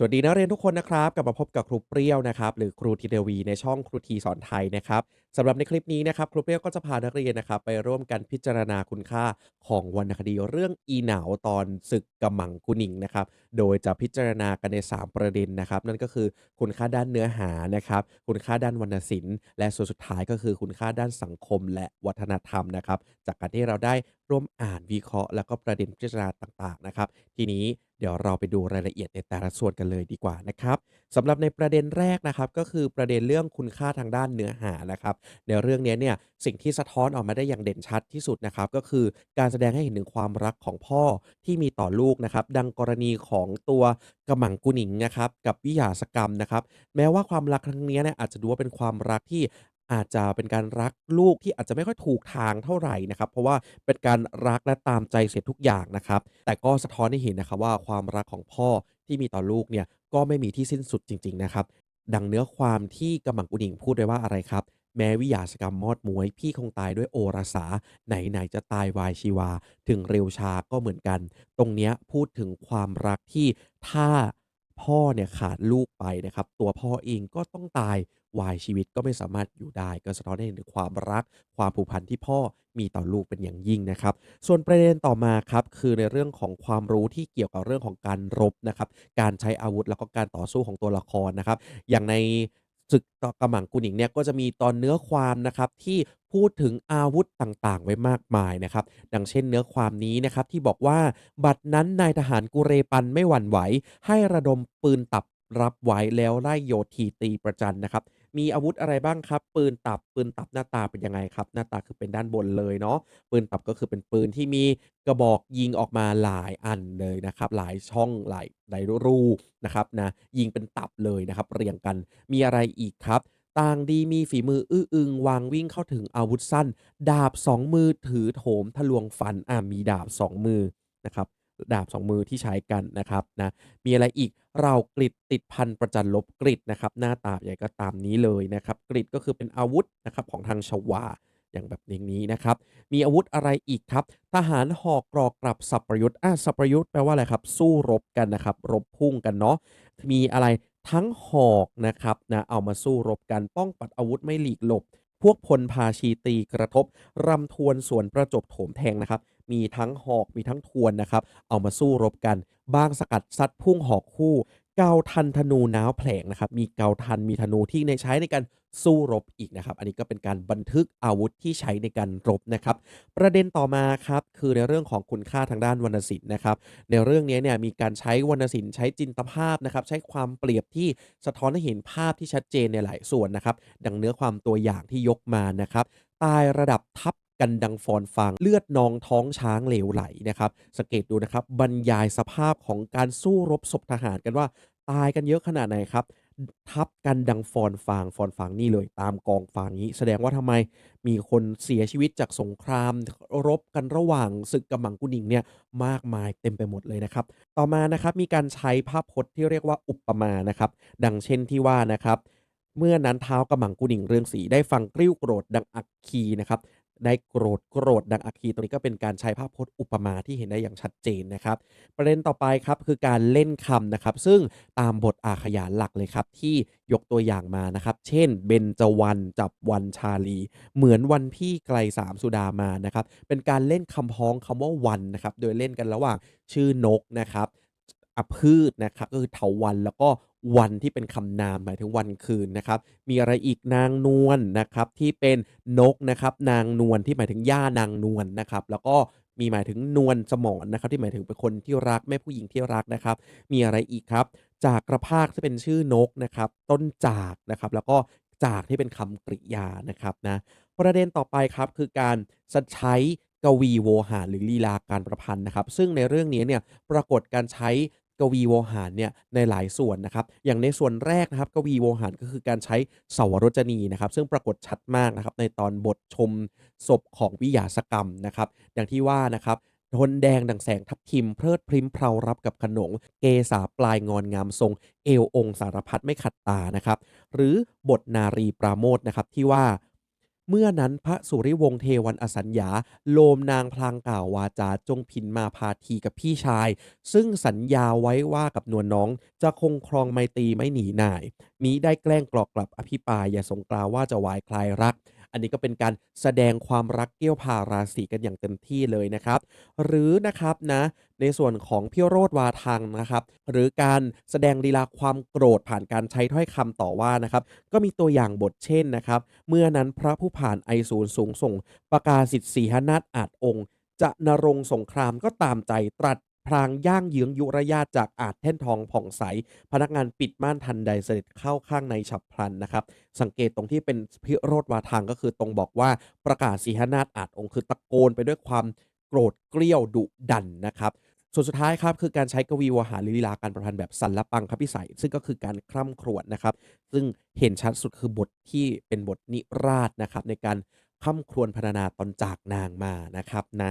สวัสดีนักเรียนทุกคนนะครับ กลับมาพบกับครูเปรี้ยวนะครับ หรือครูทีเดวีในช่องครูทีสอนไทยนะครับสำหรับในคลิปนี้นะครับครูเปรี้ยวก็จะพานักเรียนนะครับไปร่วมกันพิจารณาคุณค่าของวรรณคดีเรื่องอีเหนาตอนศึกกำมังกุนิงนะครับโดยจะพิจารณากันใน 3 ประเด็นนะครับ นั่นก็คือคุณค่าด้านเนื้อหานะครับ คุณค่าด้านวรรณศิลป์ และส่วนสุดท้ายก็คือคุณค่าด้านสังคม และวัฒนธรรมนะครับ จากการที่เราได้ร่วมอ่านวิเคราะห์ แล้วก็ประเด็นพิจารณาต่างๆนะครับ ทีนี้เดี๋ยวเราไปดูรายละเอียดในแต่ละส่วนกันเลยดีกว่านะครับสำหรับในประเด็นแรกนะครับ ก็คือประเด็นเรื่องคุณค่าทางด้านเนื้อหานะครับ ในเรื่องนี้เนี่ยสิ่งที่สะท้อนออกมาได้อย่างเด่นชัดที่สุดนะครับ ก็คือการแสดงให้เห็นถึงความรักของพ่อที่มีต่อลูกนะครับ ดังกรณีของตัวกระหม่งกุหนิงนะครับกับวิหาสกรรมนะครับ แม้ว่าความรักครั้งนี้เนี่ยอาจจะดูว่าเป็นความรักที่อาจจะเป็นการรักลูกที่อาจจะไม่ค่อยถูกทางเท่าไหร่นะครับ เพราะว่าเป็นการรักและตามใจเสียทุกอย่างนะครับ แต่ก็สะท้อนให้เห็นนะครับว่าความรักของพ่อที่มีต่อลูกเนี่ย ก็ไม่มีที่สิ้นสุดจริง ๆ นะครับ ดังเนื้อความที่กำมังกุนิงพูดไว้ว่าอะไรครับ แม้วิยาสกรรมมอดมวย พี่คงตายด้วยโอราสา ไหน ๆ จะตายวายชีวา ถึงเร็วชาก็เหมือนกัน ตรงเนี้ยพูดถึงความรักที่ถ้าพ่อเนี่ยขาดลูกไปนะครับ ตัวพ่อเองก็ต้องตาย วายชีวิตก็ไม่สามารถอยู่ได้ก็สะท้อนให้เห็นถึงความรัก ความผูกพันที่พ่อมีต่อลูกเป็นอย่างยิ่งนะครับ ส่วนประเด็นต่อมาครับคือในเรื่องของความรู้ที่เกี่ยวกับเรื่องของการรบนะครับการใช้อาวุธแล้วก็การต่อสู้ของตัวละครนะครับ อย่างในศึกต่อกำหมังกุนิงเนี่ยก็จะมีตอนเนื้อความนะครับที่พูดถึงอาวุธต่างๆ ไว้มากมายนะครับ ดังเช่นเนื้อความนี้นะครับที่บอกว่าบัดนั้นนายทหารกุเรปันไม่หวั่นไหว ให้ระดมปืนตับรับไว้แล้วไล่โยธีตีประจันนะครับ มีอาวุธอะไรบ้างครับ ปืนตับปืนตับหน้าตาเป็นยังไงครับ หน้าตาคือเป็นด้านบนเลยเนาะปืนตับก็คือเป็นปืนที่มีกระบอกยิงออกมาหลายอันเลยนะครับ หลายช่องหลายหลายรูนะครับนะยิงเป็นตับเลยนะครับ เรียงกันมีอะไรอีกครับต่างดีมีฝีมืออื้ออึงวางวิ่งเข้าถึงอาวุธสั้น ดาบสองมือถือโถมทะลวงฟันอ่ามีดาบสองมือนะครับ ดาบสองมือที่ใช้กันนะครับนะมีอะไรอีกเรากริดติดพันประจันลบกริดนะครับหน้าตาใหญ่ก็ตามนี้เลยนะครับกริดก็คือเป็นอาวุธนะครับของทางชวาอย่างแบบนี้นะครับ มีอาวุธอะไรอีกครับ ทหารหอกกรอกกลับสับประยุทธ์อ่าสับประยุทธ์แปลว่าอะไรครับ สู้รบกันนะครับ รบพุ่งกันเนาะ มีอะไรทั้งหอกนะครับนะเอามาสู้รบกัน ป้องปัดอาวุธไม่หลีกหลบ พวกพลพาชีตีกระทบ รำทวนสวนประจบโถมแทงนะครับ มีทั้งหอกมีทั้งทวนนะครับ เอามาสู้รบกัน บางสกัดซัดพุ่งหอกคู่ เกาทันธนูน้าวแผลงนะครับ มีเกาทันมีธนูที่ในใช้ในการสู้รบอีกนะครับ อันนี้ก็เป็นการบันทึกอาวุธที่ใช้ในการรบนะครับ ประเด็นต่อมาครับคือในเรื่องของคุณค่าทางด้านวรรณศิลป์นะครับ ในเรื่องนี้เนี่ยมีการใช้วรรณศิลป์ใช้จินตภาพนะครับ ใช้ความเปรียบที่สะท้อนให้เห็นภาพที่ชัดเจนในหลายส่วนนะครับ ดังเนื้อความตัวอย่างที่ยกมานะครับ ตายระดับทับ กันดังฟอนฟางเลือดนองท้องช้างเหลวไหลนะครับสังเกตดูนะครับบรรยายสภาพของการสู้รบศพทหารกันว่าตายกันเยอะขนาดไหนครับ ทับกันดังฟอนฟางฟอนฟางนี่เลยตามกองฟางนี้ แสดงว่าทำไมมีคนเสียชีวิตจากสงคราม รบกันระหว่างศึกกำมังกุนิงเนี่ยมากมายเต็มไปหมดเลยนะครับ ต่อมานะครับมีการใช้ภาพพจน์ที่เรียกว่าอุปมานะครับ ดังเช่นที่ว่านะครับเมื่อนั้นเท้ากำมังกุนิงเรืองสีได้ฟังกริ้วโกรธดังอักคีนะครับ ได้โกรธโกรธดังอัคคีตรงนี้ก็เป็นการใช้ภาพพจน์อุปมาที่เห็นได้อย่างชัดเจนนะครับ ประเด็นต่อไปครับคือการเล่นคำนะครับ ซึ่งตามบทอาขยานหลักเลยครับ ที่ยกตัวอย่างมานะครับ เช่นเบนจวันจับวันชาลี เหมือนวันพี่ไกลสามสุดามานะครับ เป็นการเล่นคำพ้องคำว่าวันนะครับ โดยเล่นกันระหว่างชื่อนกนะครับอพืชนะครับก็คือเถาวันแล้วก็ วันที่เป็นคำนามหมายถึงวันคืนนะครับ มีอะไรอีกนางนวลนะครับที่เป็นนกนะครับ นางนวลที่หมายถึงย่านางนวลนะครับ แล้วก็มีหมายถึงนวลสมอนนะครับที่หมายถึงเป็นคนที่รักแม่ผู้หญิงที่รักนะครับ มีอะไรอีกครับ จากกระพากที่เป็นชื่อนกนะครับ ต้นจากนะครับ แล้วก็จากที่เป็นคำกริยานะครับนะประเด็นต่อไปครับคือการใช้กวีโวหารหรือลีลาการประพันธ์นะครับ ซึ่งในเรื่องนี้เนี่ยปรากฏการใช้ กวีโวหารเนี่ยในหลายส่วนนะครับ อย่างในส่วนแรกนะครับกวีโวหารก็คือการใช้สาวรจนีนะครับ ซึ่งปรากฏชัดมากนะครับในตอนบทชมศพของวิยาสกรรมนะครับอย่างที่ว่านะครับทนแดงดังแสงทับทิมเพลิดพริ้มเพลารับกับขนง เกษาปลายงอนงามทรง เอวองสารพัดไม่ขัดตานะครับ หรือบทนารีปราโมทนะครับที่ว่า เมื่อนั้นพระสุริวงศ์เทวันอสัญญา โลมนางพลางกล่าววาจาจงพินมาพาทีกับพี่ชาย ซึ่งสัญญาไว้ว่ากับนวลน้อง จะคงครองไมตรีไม่หนีหน่ายมิได้แกล้งกลอกกลับอภิปรายอย่าสงกลาวว่าจะวายคลายรัก อันนี้ก็เป็นการแสดงความรักเกี้ยวพาราศีกันอย่างเต็มที่เลยนะครับ หรือนะครับนะในส่วนของพี่โรดวาทังนะครับ หรือการแสดงลีลาความโกรธผ่านการใช้ถ้อยคำต่อว่านะครับ ก็มีตัวอย่างบทเช่นนะครับ เมื่อนั้นพระผู้ผ่านไอศูนย์สูงส่งประกาศสิทธิสีหนาฏอาจองค์จะนรงสงครามก็ตามใจตรัส พลางย่างเยื้องยุระยาตจากอาจแท่นทองผ่องใส พนักงานปิดม่านทันใดเสด็จเข้าข้างในฉับพลันนะครับ สังเกตตรงที่เป็นพิโรธวาทางก็คือตรงบอกว่าประกาศสีหนาฏอาจองค์คือตะโกนไปด้วยความโกรธเกรี้ยวดุดันนะครับส่วนสุดท้ายครับคือการใช้กวีวหาลีลาการประพันธ์แบบสันละปังครับพิสัย ซึ่งก็คือการคร่ำครวญนะครับ ซึ่งเห็นชัดสุดคือบทที่เป็นบทนิราศนะครับในการคร่ำครวญพรรณนาตอนจากนางมานะครับนะ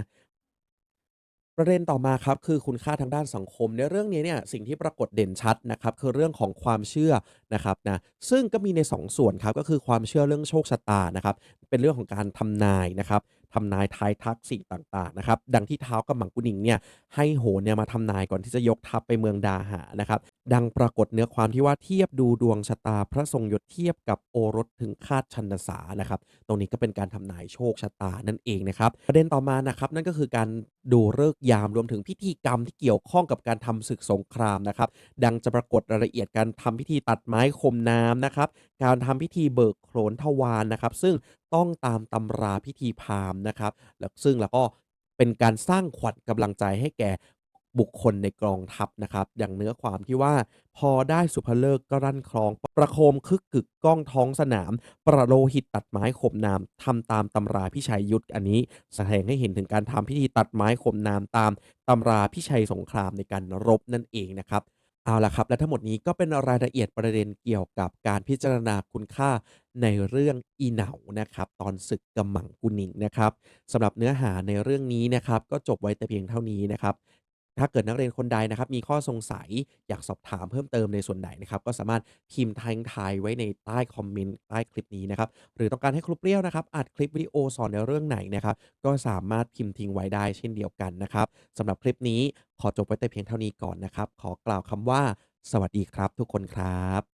ประเด็นต่อมาครับคือคุณค่าทางด้านสังคม ในเรื่องนี้เนี่ยสิ่งที่ปรากฏเด่นชัดนะครับคือเรื่องของความเชื่อนะครับนะซึ่งก็มีในสองส่วนครับก็คือความเชื่อเรื่องโชคชะตานะครับเป็นเรื่องของการทำนายนะครับทำนายทายทักสิ่งต่างๆนะครับดังที่เท้าวกำหมังกุนิงเนี่ยให้โหเนี่ยมาทำนายก่อนที่จะยกทัพไปเมืองดาหานะครับดังปรากฏเนื้อความที่ว่าเทียบดูดวงชะตาพระทรงยศเทียบกับโอรสถึงคาดชันสานะครับตรงนี้ก็เป็นการทำนายโชคชะตานั่นเองนะครับประเด็นต่อมานะครับนั่นก็คือการดูฤกษ์ยามรวมถึงพิธีกรรมที่เกี่ยวข้องกับการทำศึกสงครามนะครับดังจะปรากฏรายละเอียดการทำพิธีตัดไม้คมน้ำนะครับ การทำพิธีเบิกโขนทวารนะครับ ซึ่งต้องตามตำราพิธีพราหมณ์นะครับ แล้วซึ่งแล้วก็เป็นการสร้างขวัญกำลังใจให้แก่บุคคลในกองทัพนะครับ อย่างเนื้อความที่ว่าพอได้สุภเลิกก็รั่นคลอง ประโคมคึกกึกก้องท้องสนาม ประโลหิตตัดไม้ข่มน้ำทำตามตำราพิชัยยุทธอันนี้แสดงให้เห็นถึงการทำพิธีตัดไม้ข่มน้ำตามตำราพิชัยสงครามในการรบนั่นเองนะครับ เอาละครับ และทั้งหมดนี้ก็เป็นรายละเอียดประเด็นเกี่ยวกับการพิจารณาคุณค่าในเรื่องอีเหนานะครับ ตอนศึกกำหมังกุนิงนะครับสำหรับเนื้อหาในเรื่องนี้นะครับ ก็จบไว้แต่เพียงเท่านี้นะครับ ถ้าเกิดนักเรียนคนใดนะครับมีข้อสงสัยอยากสอบถามเพิ่มเติมในส่วนไหนนะครับก็สามารถพิมพ์ทังทายไว้ในใต้คอมเมนต์ใต้คลิปนี้นะครับหรือต้องการให้ครูเปรี้ยวนะครับอัดคลิปวิดีโอสอนในเรื่องไหนนะครับก็สามารถพิมพ์ทิ้งไว้ได้เช่นเดียวกันนะครับสำหรับคลิปนี้ขอจบไว้แต่เพียงเท่านี้ก่อนนะครับ ขอกล่าวคำว่า สวัสดีครับทุกคนครับ